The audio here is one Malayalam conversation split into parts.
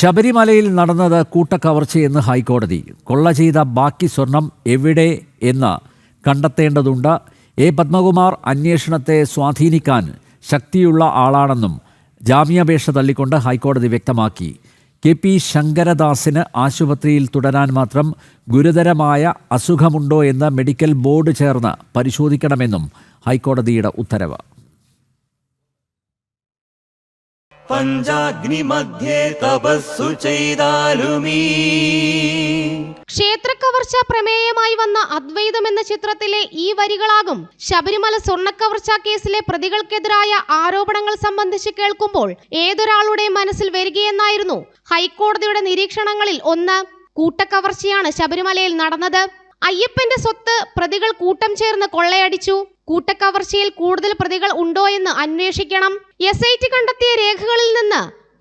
ശബരിമലയിൽ നടന്നത് കൂട്ടക്കവർച്ചയെന്ന് ഹൈക്കോടതി. കൊള്ള ചെയ്ത ബാക്കി സ്വർണം എവിടെ എന്ന് കണ്ടെത്തേണ്ടതുണ്ട്. എ. പത്മകുമാർ അന്വേഷണത്തെ സ്വാധീനിക്കാൻ ശക്തിയുള്ള ആളാണെന്നും ജാമ്യാപേക്ഷ തള്ളിക്കൊണ്ട് ഹൈക്കോടതി വ്യക്തമാക്കി. കെ. പി. ശങ്കരദാസിന് ആശുപത്രിയിൽ തുടരാൻ മാത്രം ഗുരുതരമായ അസുഖമുണ്ടോ എന്ന് മെഡിക്കൽ ബോർഡ് ചേർന്ന് പരിശോധിക്കണമെന്നും ഹൈക്കോടതിയുടെ ഉത്തരവ്. തപസ്സു ചെയ്താലുമീ. ക്ഷേത്രക്കവർച്ച പ്രമേയമായി വന്ന അദ്വൈതം എന്ന ചിത്രത്തിലെ ഈ വരികളാകും. ശബരിമല സ്വർണക്കവർച്ച കേസിലെ പ്രതികൾക്കെതിരായ ആരോപണങ്ങൾ സംബന്ധിച്ച് കേൾക്കുമ്പോൾ ഏതൊരാളുടെ മനസ്സിൽ വരികയെന്നായിരുന്നു. ഹൈക്കോടതിയുടെ നിരീക്ഷണങ്ങളിൽ ഒന്ന് കൂട്ടക്കവർച്ചയാണ് ശബരിമലയിൽ നടന്നത്. അയ്യപ്പന്റെ സ്വത്ത് പ്രതികൾ കൂട്ടം ചേർന്ന് കൊള്ളയടിച്ചു. കൂട്ടക്കവർച്ചയിൽ കൂടുതൽ പ്രതികൾ ഉണ്ടോ എന്ന് അന്വേഷിക്കണം. എസ് ഐ ടി കണ്ടെത്തിയ നിന്ന്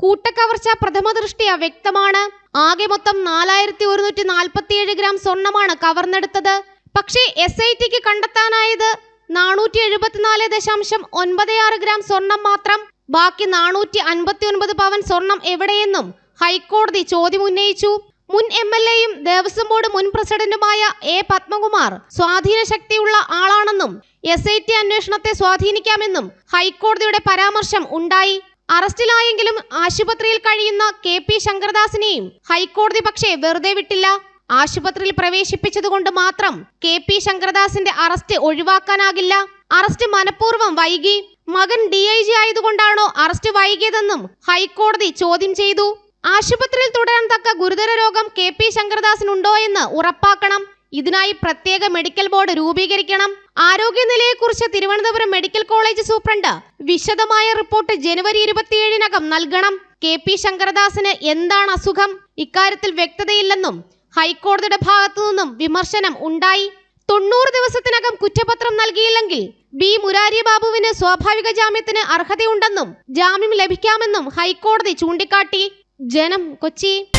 കൂട്ടക്കവർച്ച പ്രഥമ ദൃഷ്ടിയ വ്യക്തമാണ്. ആകെ മൊത്തം നാലായിരത്തി ഒരുന്നൂറ്റി നാൽപ്പത്തിയേഴ് ഗ്രാം സ്വർണമാണ് കവർന്നെടുത്തത്. പക്ഷേ എസ് ഐ ടിക്ക് കണ്ടെത്താനായത് നാനൂറ്റി എഴുപത്തിനാല് ദശാംശം ഒൻപത് ആറ് ഗ്രാം സ്വർണം മാത്രം. ബാക്കി നാനൂറ്റി അൻപത്തി ഒൻപത് പവൻ സ്വർണം എവിടെയെന്നും ഹൈക്കോടതി ചോദ്യം ഉന്നയിച്ചു. മുൻ എം എൽ എയും ദേവസ്വം ബോർഡ് മുൻ പ്രസിഡന്റുമായ എ പത്മകുമാർ സ്വാധീന ശക്തിയുള്ള ആളാണെന്നും എസ് ഐ ടി അന്വേഷണത്തെ സ്വാധീനിക്കാമെന്നും ഹൈക്കോടതിയുടെ പരാമർശം ഉണ്ടായി. അറസ്റ്റിലായെങ്കിലും ആശുപത്രിയിൽ കഴിയുന്ന കെ പി ശങ്കർദാസിനെയും ഹൈക്കോടതി പക്ഷേ വെറുതെ വിട്ടില്ല. ആശുപത്രിയിൽ പ്രവേശിപ്പിച്ചതുകൊണ്ട് മാത്രം കെ പി ശങ്കർദാസിന്റെ അറസ്റ്റ് ഒഴിവാക്കാനാകില്ല. അറസ്റ്റ് മനഃപൂർവം വൈകി. മകൻ ഡി ഐ ജി ആയതുകൊണ്ടാണോ അറസ്റ്റ് വൈകിയതെന്നും ഹൈക്കോടതി ചോദ്യം ചെയ്തു. ആശുപത്രിയിൽ തുടരാൻ തക്ക ഗുരുതര രോഗം കെ പി ശങ്കർദാസിനുണ്ടോ എന്ന് ഉറപ്പാക്കണം. ഇതിനായി പ്രത്യേക മെഡിക്കൽ ബോർഡ് രൂപീകരിക്കണം. ആരോഗ്യനിലയെക്കുറിച്ച് തിരുവനന്തപുരം മെഡിക്കൽ കോളേജ് സൂപ്രണ്ട് വിശദമായ റിപ്പോർട്ട് ജനുവരി ഇരുപത്തിയേഴിനകം നൽകണം. കെ പി ശങ്കരദാസിന് എന്താണ് അസുഖം? ഇക്കാര്യത്തിൽ വ്യക്തതയില്ലെന്നും ഹൈക്കോടതിയുടെ ഭാഗത്തു നിന്നും വിമർശനം ഉണ്ടായി. തൊണ്ണൂറ് ദിവസത്തിനകം കുറ്റപത്രം നൽകിയില്ലെങ്കിൽ ബി. മുരാരി ബാബുവിന് സ്വാഭാവിക ജാമ്യത്തിന് അർഹതയുണ്ടെന്നും ജാമ്യം ലഭിക്കാമെന്നും ഹൈക്കോടതി ചൂണ്ടിക്കാട്ടി. ജനം കൊച്ചി.